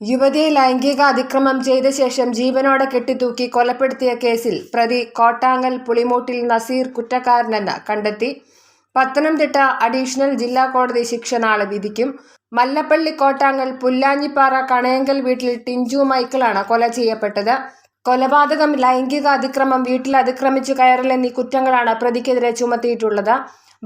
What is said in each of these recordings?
യുവതിയെ ലൈംഗിക അതിക്രമം ചെയ്ത ശേഷം ജീവനോടെ കെട്ടിത്തൂക്കി കൊലപ്പെടുത്തിയ കേസിൽ പ്രതി കോട്ടാങ്ങൽ പുളിമൂട്ടിൽ നസീർ കുറ്റക്കാരനെന്ന് കണ്ടെത്തി. പത്തനംതിട്ട അഡീഷണൽ ജില്ലാ കോടതി ശിക്ഷ നാളെ വിധിക്കും. മല്ലപ്പള്ളി കോട്ടാങ്ങൽ പുല്ലാഞ്ഞിപ്പാറ കണയങ്കൽ വീട്ടിൽ ടിഞ്ചു മൈക്കിളാണ് കൊല ചെയ്യപ്പെട്ടത്. കൊലപാതകം ലൈംഗിക അതിക്രമം വീട്ടിൽ അതിക്രമിച്ചു കയറൽ എന്നീ കുറ്റങ്ങളാണ് പ്രതിക്കെതിരെ ചുമത്തിയിട്ടുള്ളത്.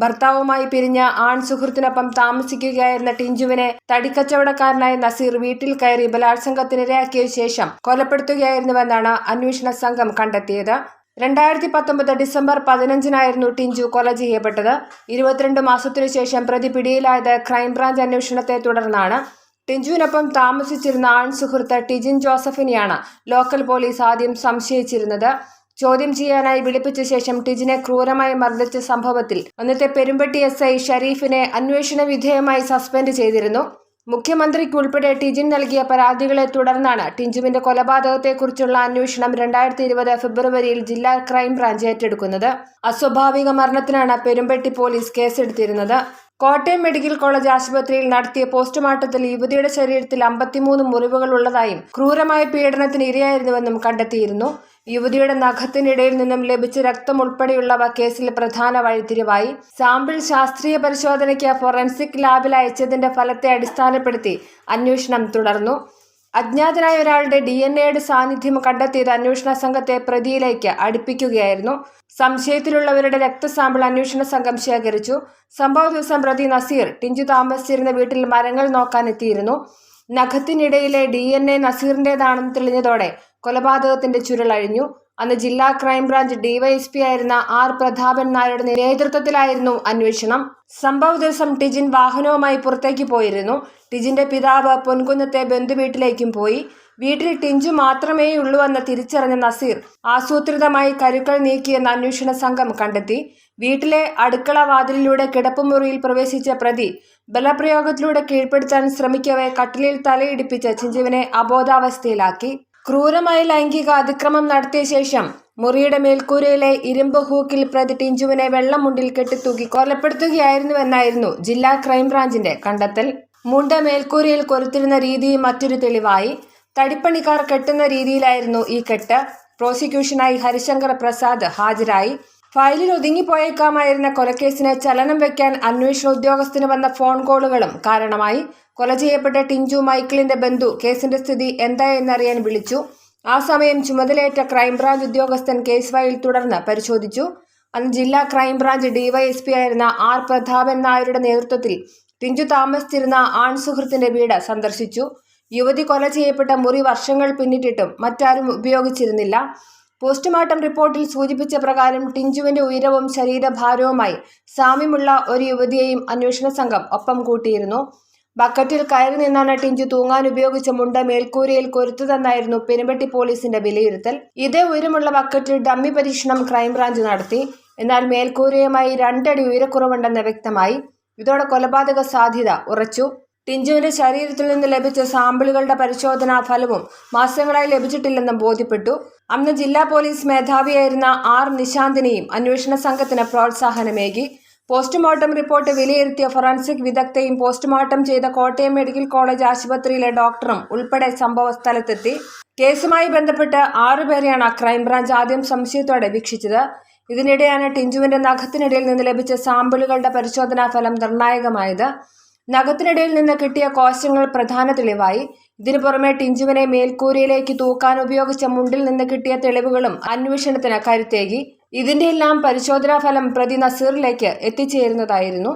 ഭർത്താവുമായി പിരിഞ്ഞ ആൺ സുഹൃത്തിനൊപ്പം താമസിക്കുകയായിരുന്ന ടിഞ്ചുവിനെ തടിക്കച്ചവടക്കാരനായ നസീർ വീട്ടിൽ കയറി ബലാത്സംഗത്തിനിരയാക്കിയ ശേഷം കൊലപ്പെടുത്തുകയായിരുന്നുവെന്നാണ് അന്വേഷണ സംഘം കണ്ടെത്തിയത്. രണ്ടായിരത്തി പത്തൊമ്പത് ഡിസംബർ പതിനഞ്ചിനായിരുന്നു ടിഞ്ചു കൊല ചെയ്യപ്പെട്ടത്. ഇരുപത്തിരണ്ട് മാസത്തിനു ശേഷം പ്രതി പിടിയിലായത് ക്രൈംബ്രാഞ്ച് അന്വേഷണത്തെ തുടർന്നാണ്. ടിഞ്ചുവിനൊപ്പം താമസിച്ചിരുന്ന ആൺ സുഹൃത്ത് ടിജിൻ ജോസഫിനെയാണ് ലോക്കൽ പോലീസ് ആദ്യം സംശയിച്ചിരുന്നത്. ചോദ്യം ചെയ്യാനായി വിളിപ്പിച്ച ശേഷം ടിജിനെ ക്രൂരമായി മർദ്ദിച്ച സംഭവത്തിൽ അന്നത്തെ പെരുമ്പട്ടി എസ് ഐ ഷരീഫിനെ അന്വേഷണ വിധേയമായി സസ്പെൻഡ് ചെയ്തിരുന്നു. മുഖ്യമന്ത്രിക്കുൾപ്പെടെ ടിജിൻ നൽകിയ പരാതികളെ തുടർന്നാണ് ടിഞ്ചുവിന്റെ കൊലപാതകത്തെക്കുറിച്ചുള്ള അന്വേഷണം രണ്ടായിരത്തി ഇരുപത് ഫെബ്രുവരിയിൽ ജില്ലാ ക്രൈംബ്രാഞ്ച് ഏറ്റെടുക്കുന്നത്. അസ്വാഭാവിക മരണത്തിനാണ് പെരുമ്പട്ടി പോലീസ് കേസെടുത്തിരുന്നത്. കോട്ടയം മെഡിക്കൽ കോളേജ് ആശുപത്രിയിൽ നടത്തിയ പോസ്റ്റ്മോർട്ടത്തിൽ യുവതിയുടെ ശരീരത്തിൽ അമ്പത്തിമൂന്ന് മുറിവുകൾ ഉള്ളതായും ക്രൂരമായ പീഡനത്തിന് ഇരയായിരുന്നുവെന്നും കണ്ടെത്തിയിരുന്നു. യുവതിയുടെ നഖത്തിനിടയിൽ നിന്നും ലഭിച്ച രക്തം ഉൾപ്പെടെയുള്ളവ കേസിൽ പ്രധാന വഴിത്തിരിവായി. സാമ്പിൾ ശാസ്ത്രീയ പരിശോധനയ്ക്ക് ഫോറൻസിക് ലാബിൽ അയച്ചതിന്റെ ഫലത്തെ അടിസ്ഥാനപ്പെടുത്തി അന്വേഷണം തുടർന്നു. അജ്ഞാതനായ ഒരാളുടെ ഡി എൻ എയുടെ സാന്നിധ്യം കണ്ടെത്തിയത് അന്വേഷണ സംഘത്തെ പ്രതിയിലേക്ക് അടുപ്പിക്കുകയായിരുന്നു. സംശയത്തിലുള്ളവരുടെ രക്തസാമ്പിൾ അന്വേഷണ സംഘം ശേഖരിച്ചു. സംഭവ ദിവസം പ്രതി നസീർ ടിഞ്ചു താമസിച്ചിരുന്ന വീട്ടിൽ മരങ്ങൾ നോക്കാനെത്തിയിരുന്നു. നഖത്തിനിടയിലെ ഡി എൻ എ നസീറിന്റെതാണെന്ന് തെളിഞ്ഞതോടെ കൊലപാതകത്തിന്റെ ചുരുളഴിഞ്ഞു. അന്ന് ജില്ലാ ക്രൈംബ്രാഞ്ച് ഡിവൈഎസ്പി ആയിരുന്ന ആർ പ്രതാപൻ നായരുടെ നേതൃത്വത്തിലായിരുന്നു അന്വേഷണം. സംഭവ ദിവസം ടിജിൻ വാഹനവുമായി പുറത്തേക്ക് പോയിരുന്നു. ടിജിന്റെ പിതാവ് പൊൻകുന്നത്തെ ബന്ധുവീട്ടിലേക്കും പോയി. വീട്ടിൽ ടിഞ്ചു മാത്രമേ ഉള്ളൂ എന്ന് തിരിച്ചറിഞ്ഞ നസീർ ആസൂത്രിതമായി കരുക്കൾ നീക്കിയെന്ന് അന്വേഷണ സംഘം കണ്ടെത്തി. വീട്ടിലെ അടുക്കള വാതിലിലൂടെ കിടപ്പുമുറിയിൽ പ്രവേശിച്ച പ്രതി ബലപ്രയോഗത്തിലൂടെ കീഴ്പ്പെടുത്താൻ ശ്രമിക്കവേ കട്ടിലിൽ തലയിടിപ്പിച്ച് ചിഞ്ചുവിനെ അബോധാവസ്ഥയിലാക്കി. ക്രൂരമായി ലൈംഗിക അതിക്രമം നടത്തിയ ശേഷം മുറിയുടെ മേൽക്കൂരയിലെ ഇരുമ്പ് ഹൂക്കിൽ പ്രതി ടിഞ്ചുവിനെ വെള്ളമുണ്ടിൽ കെട്ടിത്തൂക്കി കൊലപ്പെടുത്തുകയായിരുന്നുവെന്നായിരുന്നു ജില്ലാ ക്രൈംബ്രാഞ്ചിന്റെ കണ്ടെത്തൽ. മുണ്ട മേൽക്കൂരയിൽ കൊരുത്തിരുന്ന രീതി മറ്റൊരു തെളിവായി തടിപ്പണിക്കാർ കെട്ടുന്ന രീതിയിലായിരുന്നു ഈ കെട്ട്. പ്രോസിക്യൂഷനായി ഹരിശങ്കർ പ്രസാദ് ഹാജരായി. ഫയലിൽ ഒതുങ്ങിപ്പോയേക്കാമായിരുന്ന കൊലക്കേസിന് ചലനം വെക്കാൻ അന്വേഷണ ഉദ്യോഗസ്ഥന് വന്ന ഫോൺ കോളുകളും കാരണമായി. കൊല ചെയ്യപ്പെട്ട ടിഞ്ചു മൈക്കിളിന്റെ ബന്ധു കേസിന്റെ സ്ഥിതി എന്തായെന്നറിയാൻ വിളിച്ചു. ആ സമയം ചുമതലയേറ്റ ക്രൈംബ്രാഞ്ച് ഉദ്യോഗസ്ഥൻ കേസ് ഫയൽ തുടർന്ന് പരിശോധിച്ചു. അന്ന് ജില്ലാ ക്രൈംബ്രാഞ്ച് ഡിവൈഎസ്പി ആയിരുന്ന ആർ പ്രതാപൻ നായരുടെ നേതൃത്വത്തിൽ ടിഞ്ചു താമസിച്ചിരുന്ന ആൺ സുഹൃത്തിന്റെ വീട് സന്ദർശിച്ചു. യുവതി കൊല ചെയ്യപ്പെട്ട മുറി വർഷങ്ങൾ പിന്നിട്ടിട്ടും മറ്റാരും ഉപയോഗിച്ചിരുന്നില്ല. പോസ്റ്റ്മോർട്ടം റിപ്പോർട്ടിൽ സൂചിപ്പിച്ച പ്രകാരം ടിഞ്ചുവിന്റെ ഉയരവും ശരീരഭാരവുമായി സാമ്യമുള്ള ഒരു യുവതിയെയും അന്വേഷണ സംഘം ഒപ്പം കൂട്ടിയിരുന്നു. ബക്കറ്റിൽ കയറി നിന്നാണ് ടിഞ്ചു തൂങ്ങാൻ ഉപയോഗിച്ച മുണ്ട മേൽക്കൂരയിൽ കൊരുത്തതെന്നായിരുന്നു പെരുമ്പട്ടി പോലീസിന്റെ വിലയിരുത്തൽ. ഇതേ ഉയരമുള്ള ബക്കറ്റിൽ ഡമ്മി പരീക്ഷണം ക്രൈംബ്രാഞ്ച് നടത്തി. എന്നാൽ മേൽക്കൂരയുമായി രണ്ടടി ഉയരക്കുറവുണ്ടെന്ന് വ്യക്തമായി. ഇതോടെ കൊലപാതക സാധ്യത ഉറച്ചു. ടിഞ്ചുവിന്റെ ശരീരത്തിൽ നിന്ന് ലഭിച്ച സാമ്പിളുകളുടെ പരിശോധനാ ഫലവും മാസങ്ങളായി ലഭിച്ചിട്ടില്ലെന്നും ബോധ്യപ്പെട്ടു. അന്ന് ജില്ലാ പോലീസ് മേധാവിയായിരുന്ന ആർ നിശാന്തിനെയും അന്വേഷണ സംഘത്തിന് പ്രോത്സാഹനമേകി. പോസ്റ്റ്മോർട്ടം റിപ്പോർട്ട് വിലയിരുത്തിയ ഫൊറൻസിക് വിദഗ്ധയും പോസ്റ്റ്മോർട്ടം ചെയ്ത കോട്ടയം മെഡിക്കൽ കോളേജ് ആശുപത്രിയിലെ ഡോക്ടറും ഉൾപ്പെടെ സംഭവ സ്ഥലത്തെത്തി. കേസുമായി ബന്ധപ്പെട്ട് ആറുപേരെയാണ് ക്രൈംബ്രാഞ്ച് ആദ്യം സംശയത്തോടെ വീക്ഷിച്ചത്. ഇതിനിടെയാണ് ടിഞ്ചുവിന്റെ നഖത്തിനിടയിൽ നിന്ന് ലഭിച്ച സാമ്പിളുകളുടെ പരിശോധനാ ഫലം നിർണായകമായത്. നഖത്തിനിടയിൽ നിന്ന് കിട്ടിയ കോശങ്ങൾ പ്രധാന തെളിവായി. ഇതിനു പുറമെ ടിഞ്ചുവിനെ മേൽക്കൂരയിലേക്ക് തൂക്കാൻ ഉപയോഗിച്ച മുണ്ടിൽ നിന്ന് കിട്ടിയ തെളിവുകളും അന്വേഷണത്തിന് കരുത്തേകി. ഇതിന്റെയെല്ലാം പരിശോധനാ ഫലം പ്രതി നസീറിലേക്ക് എത്തിച്ചേരുന്നതായിരുന്നു.